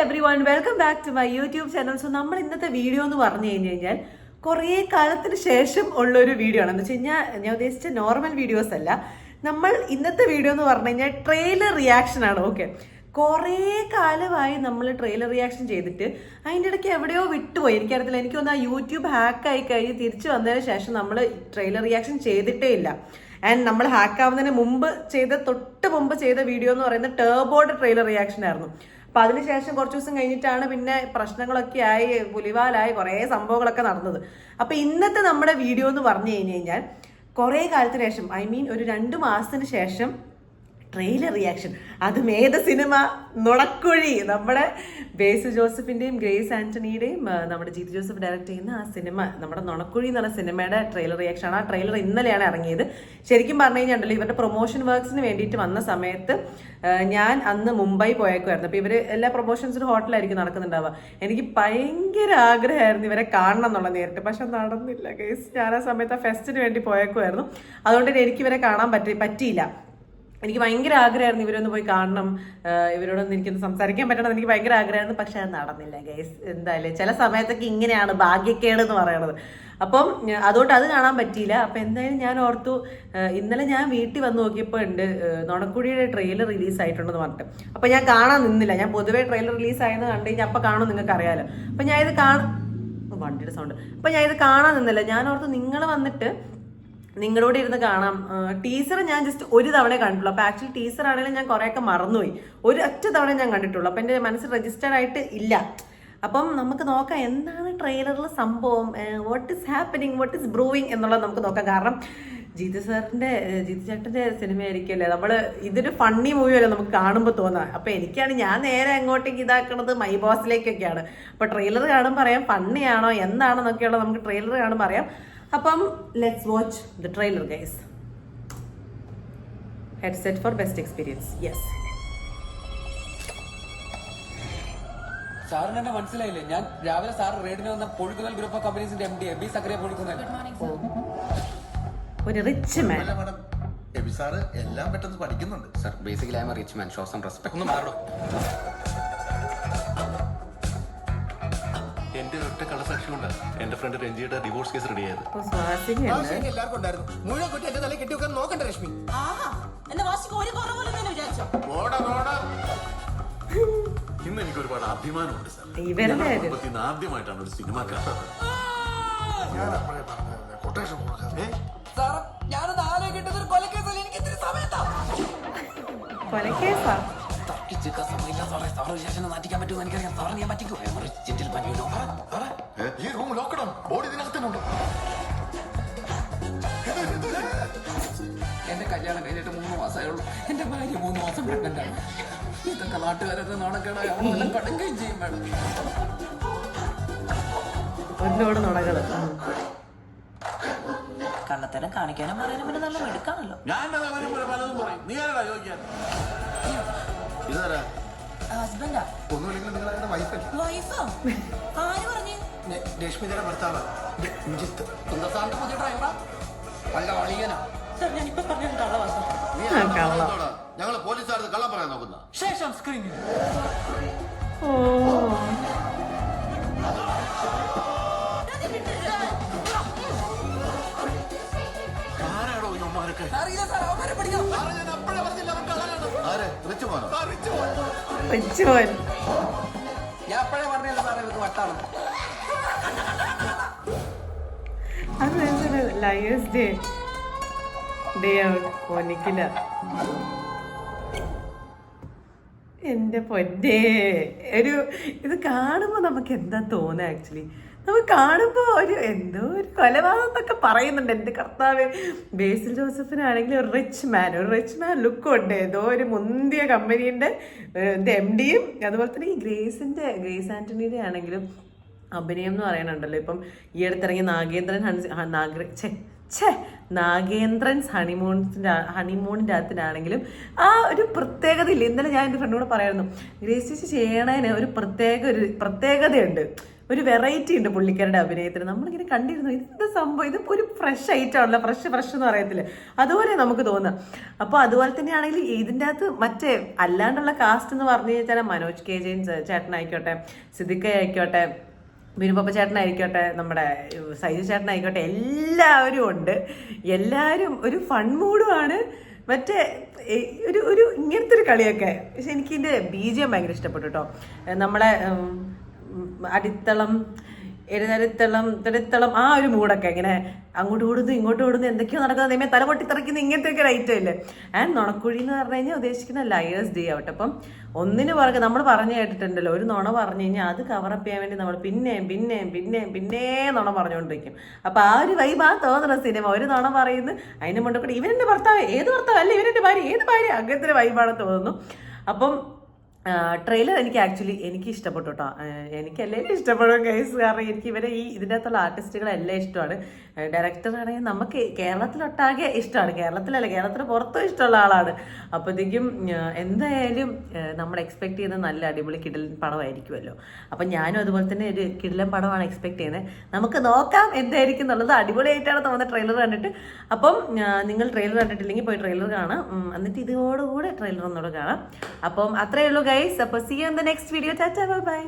Everyone welcome back to my YouTube channel so നമ്മൾ ഇന്നത്തെ video എന്ന് പറഞ്ഞു കഴിഞ്ഞു കഴിഞ്ഞാൽ കുറേ കാലത്തിന് ശേഷം ഉള്ള ഒരു വീഡിയോ ആണ്. എന്ന് വെച്ച് കഴിഞ്ഞാൽ ഞാൻ ഉദ്ദേശിച്ച നോർമൽ വീഡിയോസ് അല്ല. നമ്മൾ ഇന്നത്തെ വീഡിയോ എന്ന് പറഞ്ഞു കഴിഞ്ഞാൽ ട്രെയിലർ റിയാക്ഷൻ ആണ് ഓക്കെ കുറേ കാലമായി നമ്മൾ ട്രെയിലർ റിയാക്ഷൻ ചെയ്തിട്ട് അതിന്റെ ഇടയ്ക്ക് എവിടെയോ വിട്ടുപോയി. എനിക്കറിയത്തില്ല എനിക്ക് തോന്നുന്നു ആ യൂട്യൂബ് ആയി കഴിഞ്ഞ് തിരിച്ചു വന്നതിന് ശേഷം നമ്മൾ ട്രെയിലർ റിയാക്ഷൻ ചെയ്തിട്ടേ ഇല്ല. ആൻഡ് നമ്മൾ ഹാക്കാവുന്നതിന് മുമ്പ് ചെയ്ത തൊട്ട് മുമ്പ് ചെയ്ത വീഡിയോ എന്ന് പറയുന്നത് ടേബോർഡ് ട്രെയിലർ റിയാക്ഷൻ ആയിരുന്നു. അപ്പൊ അതിനുശേഷം കുറച്ച് ദിവസം കഴിഞ്ഞിട്ടാണ് പിന്നെ പ്രശ്നങ്ങളൊക്കെ ആയി പുലിവാലായി കുറേ സംഭവങ്ങളൊക്കെ നടന്നത്. അപ്പൊ ഇന്നത്തെ നമ്മുടെ വീഡിയോ എന്ന് പറഞ്ഞു കഴിഞ്ഞു കഴിഞ്ഞാൽ കുറേ കാലത്തിന് ശേഷം ഐ മീൻ ഒരു രണ്ട് മാസത്തിന് ശേഷം ട്രെയിലർ റിയാക്ഷൻ അതും ഏത് സിനിമ നുണക്കുഴി. നമ്മുടെ ബേസ് ജോസഫിന്റെയും ഗ്രേസ് ആന്റണിയുടെയും നമ്മുടെ ജീത് ജോസഫ് ഡയറക്ട് ചെയ്യുന്ന ആ സിനിമ നമ്മുടെ നുണക്കുഴി എന്നുള്ള സിനിമയുടെ ട്രെയിലർ റിയാക്ഷൻ ആണ്. ആ ട്രെയിലർ ഇന്നലെയാണ് ഇറങ്ങിയത്. ശരിക്കും പറഞ്ഞു കഴിഞ്ഞാൽ ഇവരുടെ പ്രൊമോഷൻ വർക്ക്സിന് വേണ്ടിയിട്ട് വന്ന സമയത്ത് ഞാൻ അന്ന് മുംബൈ പോയേക്കുമായിരുന്നു അപ്പോൾ ഇവർ എല്ലാ പ്രൊമോഷൻസിനും ഹോട്ടലായിരിക്കും നടക്കുന്നുണ്ടാവുക. എനിക്ക് ഭയങ്കര ആഗ്രഹമായിരുന്നു ഇവരെ കാണണം എന്നുള്ള നേരിട്ട്. പക്ഷെ നടന്നില്ല കേസ് ഞാൻ ആ സമയത്ത് ആ ഫെസ്റ്റിന് വേണ്ടി പോയേക്കുമായിരുന്നു അതുകൊണ്ട് എനിക്ക് ഇവരെ കാണാൻ പറ്റി പറ്റിയില്ല. എനിക്ക് ഭയങ്കര ആഗ്രഹമായിരുന്നു ഇവരൊന്ന് പോയി കാണണം. ഇവരോടൊന്നും എനിക്കൊന്ന് സംസാരിക്കാൻ പറ്റണം എനിക്ക് ഭയങ്കര ആഗ്രഹമായിരുന്നു. പക്ഷെ അത് നടന്നില്ല ഗൈസ് എന്തായാലും ചില സമയത്തൊക്കെ ഇങ്ങനെയാണ് ഭാഗ്യക്കേട് എന്ന് പറയണത്. അപ്പം അതുകൊണ്ട് അത് കാണാൻ പറ്റിയില്ല. അപ്പം എന്തായാലും ഞാൻ ഓർത്തു ഇന്നലെ ഞാൻ വീട്ടിൽ വന്ന് നോക്കിയപ്പോൾ ഉണ്ട് നൊണക്കുടിയുടെ ട്രെയിലർ റിലീസ് ആയിട്ടുണ്ടെന്ന് പറഞ്ഞിട്ട്. അപ്പം ഞാൻ കാണാൻ നിന്നില്ല. ഞാൻ പൊതുവേ ട്രെയിലർ റിലീസ് ആയെന്ന് കണ്ടു കഴിഞ്ഞാൽ അപ്പം കാണും നിങ്ങൾക്ക് അറിയാമല്ലോ അപ്പം ഞാൻ ഇത് കാണാൻ വണ്ടിയുടെ സൗണ്ട് അപ്പം ഞാൻ ഇത് കാണാൻ നിന്നില്ല. ഞാൻ ഓർത്തു നിങ്ങൾ വന്നിട്ട് നിങ്ങളോട് ഇരുന്ന് കാണാം. ടീച്ചർ ഞാൻ ജസ്റ്റ് ഒരു തവണ കണ്ടിട്ടുള്ളൂ. അപ്പൊ ആക്ച്വലി ടീച്ചർ ആണെങ്കിലും ഞാൻ കുറെയൊക്കെ മറന്നുപോയി. ഒരു ഒറ്റ തവണ ഞാൻ കണ്ടിട്ടുള്ളൂ. അപ്പൊ എന്റെ മനസ്സിൽ രജിസ്റ്റർഡ് ആയിട്ട് ഇല്ല. അപ്പം നമുക്ക് നോക്കാം എന്താണ് ട്രെയിലറിലെ സംഭവം. What is happening what is brewing എന്നുള്ളത് നമുക്ക് നോക്കാം. കാരണം ജീതു സാറിന്റെ ജീതു സിനിമ ആയിരിക്കുമല്ലേ നമ്മൾ ഇതൊരു ഫണ്ണി മൂവി അല്ലേ നമുക്ക് കാണുമ്പോൾ തോന്നാം. അപ്പൊ എനിക്കാണ് ഞാൻ നേരെ അങ്ങോട്ടേക്ക് ഇതാക്കണത് മൈ ബോസിലേക്കൊക്കെയാണ് അപ്പൊ ട്രെയിലർ കാണുമ്പോൾ പറയാം ഫണ്ണിയാണോ എന്താണെന്നൊക്കെയുള്ള നമുക്ക് ട്രെയിലർ കാണുമ്പോൾ അറിയാം. അപ്പം let's watch the trailer guys headset for best experience yes സാറിന് എന്നെ മനസ്സിലായില്ലേ? ഞാൻ രാവിലെ സാർ റേഡിന് വന്ന പൊഴുകുന്നൽ ഗ്രൂപ്പ് ഓഫ് കമ്പനീസിന്റെ എം ഡി എബി സക്രിയ പൊഴുകുന്നൽ. ഒരു റിച്ച് മാൻ എബി സാറ് എല്ലാം പെട്ടെന്ന് പഠിക്കുന്നുണ്ട്. Sir basically I'm rich man show some respect ഒന്ന് മാറോ എന്റെ ഒറ്റ കളസാക്ഷി കൊണ്ട് എന്റെ ഫ്രണ്ട് രഞ്ജിയുടെ ഡിവോഴ്സ് കേസ് റെഡി ആയത്. എല്ലാവർക്കും ഉണ്ടായിരുന്നു. മുഴുവൻ കുട്ടി എന്റെ തലയിൽ കെട്ടി വെക്കാൻ നോക്കണ്ട രശ്മി. ആഹാ എന്റെ വാശിക്ക് ഒരു കുറവില്ലെന്ന് വിചാരിച്ചോ? ഓടാ ഓടാ ഇന്ന് എനിക്ക് ഒരുപാട് അഭിമാനമുണ്ട് സാർ. ഇവരുടെ ആദ്യമായിട്ടാണ് ഒരു സിനിമ കാണുന്നത് ഏ? സാർ ഞാനത് ആലോചിക്കേണ്ടത് ഒരു കൊലക്കേസല്ല? എനിക്ക് ഇത്തിരി സമയത്താ. കൊലക്കേസാ? ഈ ബോഡി എന്റെ കല്യാണം കഴിഞ്ഞിട്ട് മൂന്ന് മാസമേ ഉള്ളൂ എന്റെ ഭാര്യ മൂന്ന് മാസം പ്രഗ്നന്റ് ആണ് ഇതൊക്കെ നാട്ടുകാരൊക്കെ നാണക്കേടായി അവളെല്ലാം ചെയ്യും വേണം. കള്ളത്തരം കാണിക്കാനും പറയാനും പിന്നെ നല്ല മിടുക്കാണല്ലോ. ഞാൻ പലതും പറയും. നീ ചോദിക്കാൻ? ഇതാരാ? ഹസ്ബൻഡാ ഒന്നുമില്ലെങ്കിൽ നിങ്ങൾ അവരുടെ വൈഫല്ലേ വൈഫോ ആര് പറഞ്ഞു? രശ്മിതയുടെ ഭർത്താവ്. രഞ്ജിത്ത് കുന്തസാറിന്റെ സാറിന്റെ പുതിയ ഡ്രൈവറാ നല്ല വളിയനാ സാർ ഞാൻ ഇപ്പൊ പറഞ്ഞ കള്ളവാസം നീ ആ, കള്ളം. ഞങ്ങൾ പോലീസുകാർക്ക് കള്ളം പറയാൻ നോക്കുന്ന. ശേഷം സ്ക്രീനിൽ ഓ. ആരാടോ ഇവന്മാരൊക്കെ അറിയില്ല സാർ. അവരെ പിടിക്കണം റിച്ച് മോൻ ഞാൻ അപ്പോഴേ പറഞ്ഞല്ലോ സാറേ ഇവർക്ക് വട്ടാണ്? അത് ലയേഴ്സ് ഡേ എന്റെ പൊന്നേ. ഒരു ഇത് കാണുമ്പോൾ നമുക്ക് എന്താ തോന്നുക ആക്ച്വലി നമുക്ക് കാണുമ്പോൾ ഒരു എന്തോ ഒരു കൊലപാതകം എന്നൊക്കെ പറയുന്നുണ്ട്. എന്റെ കർത്താവ്? ബേസിൽ ജോസഫിനാണെങ്കിൽ ഒരു റിച്ച് മാൻ ഒരു റിച്ച് മാൻ ലുക്കും ഉണ്ട്. ഏതോ ഒരു മുന്തിയ കമ്പനീന്റെ എം ഡിയും അതുപോലെ തന്നെ ഈ ഗ്രേസിന്റെ ഗ്രേസ് ആന്റണിയുടെ ആണെങ്കിലും അഭിനയം എന്ന് പറയാനുണ്ടല്ലോ ഇപ്പം ഈ അടുത്തിറങ്ങിയ നാഗേന്ദ്രൻ ഹൺസ് ഛേ ഛെ, നാഗേന്ദ്രൻസ് ഹണിമൂൺസിന്റെ ഹണിമൂണിന്റെ അകത്തിനാണെങ്കിലും ആ ഒരു പ്രത്യേകത ഇല്ല ഇന്നലെ ഞാൻ എന്റെ ഫ്രണ്ടിനോട് പറയായിരുന്നു ചേച്ചി ചെയ്യണതിന് ഒരു പ്രത്യേക ഒരു പ്രത്യേകതയുണ്ട്. ഒരു വെറൈറ്റി ഉണ്ട് പുള്ളിക്കാരുടെ അഭിനയത്തിന്. നമ്മളിങ്ങനെ കണ്ടിരുന്നു ഇത് സംഭവം? ഇത് ഒരു ഫ്രഷ് ഐറ്റം ആണല്ലോ ഫ്രഷ് ഫ്രഷ് എന്ന് പറയത്തില്ല? അതുപോലെ നമുക്ക് തോന്നുക അപ്പോൾ അതുപോലെ തന്നെയാണെങ്കിൽ ഇതിന്റെ അകത്ത് മറ്റേ അല്ലാണ്ടുള്ള കാസ്റ്റ് എന്ന് പറഞ്ഞു കഴിഞ്ഞാൽ മനോജ് കെ ജെയിൻ ചേട്ടനായിക്കോട്ടെ സിദ്ദിഖ ആയിക്കോട്ടെ ബിനുപപ്പ ചേട്ടനായിക്കോട്ടെ നമ്മുടെ സൈജു ചേട്ടനായിക്കോട്ടെ എല്ലാവരും ഉണ്ട്. എല്ലാവരും ഒരു ഫൺ മൂഡുമാണ് മറ്റേ ഒരു ഒരു ഇങ്ങനത്തെ ഒരു കളിയൊക്കെ. പക്ഷെ എനിക്ക് ഇതിന്റെ ബീജിയം ഭയങ്കര ഇഷ്ടപ്പെട്ടു കേട്ടോ നമ്മളെ അടിത്തളം എഴുതരുത്തളം തെടുത്തളം ആ ഒരു മൂടൊക്കെ ഇങ്ങനെ അങ്ങോട്ട് ഓടുന്നു ഇങ്ങോട്ട് ഓടുന്നു എന്തൊക്കെയോ നടക്കുന്നത് നെയ്മേ തല പൊട്ടിത്തെറിക്കുന്ന ഇങ്ങനത്തെയൊക്കെ റൈറ്റ് അല്ലേ ആൻഡ് നുണക്കുഴി എന്ന് പറഞ്ഞു കഴിഞ്ഞാൽ ഉദ്ദേശിക്കുന്ന ലയേഴ്സ് ഡേ ആവട്ടെ. അപ്പം ഒന്നിന് പുറകെ നമ്മൾ പറഞ്ഞു കേട്ടിട്ടുണ്ടല്ലോ ഒരു നുണ പറഞ്ഞു കഴിഞ്ഞാൽ അത് കവറപ്പ് ചെയ്യാൻ വേണ്ടി നമ്മൾ പിന്നെയും പിന്നെയും പിന്നെയും പിന്നേ നുണ പറഞ്ഞുകൊണ്ടിരിക്കും. അപ്പം ആ ഒരു വൈബ് ആ തോന്നുന്ന സിനിമ ഒരു നുണ പറയുന്നു അതിന് മുണ്ടക്കൂടി ഇവനെന്റെ ഭർത്താവ് ഏത് ഭർത്താവ് അല്ല ഇവനെന്റെ ഭാര്യ ഏത് ഭാര്യ? അങ്ങനത്തെ വൈബാണ് തോന്നുന്നു. അപ്പം ട്രെയിലർ എനിക്ക് ആക്ച്വലി എനിക്ക് ഇഷ്ടപ്പെട്ടു കേട്ടോ എനിക്ക് എല്ലാവരും ഇഷ്ടപ്പെടും കേസ് കാരണം എനിക്ക് ഇവരെ ഈ ഇതിന്റെ അകത്തുള്ള ആർട്ടിസ്റ്റുകളെല്ലാം ഇഷ്ടമാണ്. ഡയറക്ടർ ആണെങ്കിൽ നമുക്ക് കേരളത്തിലൊട്ടാകെ ഇഷ്ടമാണ്. കേരളത്തിലല്ല കേരളത്തിന് പുറത്തും ഇഷ്ടമുള്ള ആളാണ്. അപ്പോഴത്തേക്കും എന്തായാലും നമ്മൾ എക്സ്പെക്ട് ചെയ്യുന്ന നല്ല അടിപൊളി കിടിലൻ പടമായിരിക്കുമല്ലോ. അപ്പം ഞാനും അതുപോലെ തന്നെ ഒരു കിടിലൻ പടമാണ് എക്സ്പെക്ട് ചെയ്യുന്നത്. നമുക്ക് നോക്കാം എന്തായിരിക്കും എന്നുള്ളത്. അടിപൊളിയായിട്ടാണ് തോന്നുന്നത് ട്രെയിലർ കണ്ടിട്ട്. അപ്പം നിങ്ങൾ ട്രെയിലർ കണ്ടിട്ടില്ലെങ്കിൽ പോയി ട്രെയിലർ കാണാം. എന്നിട്ട് ഇതോടുകൂടെ ട്രെയിലർ ഒന്നുകൂടെ കാണാം. അപ്പം അത്രയേ ഉള്ളൂ ഗൈസ് അപ്പോൾ see you the next video tata bye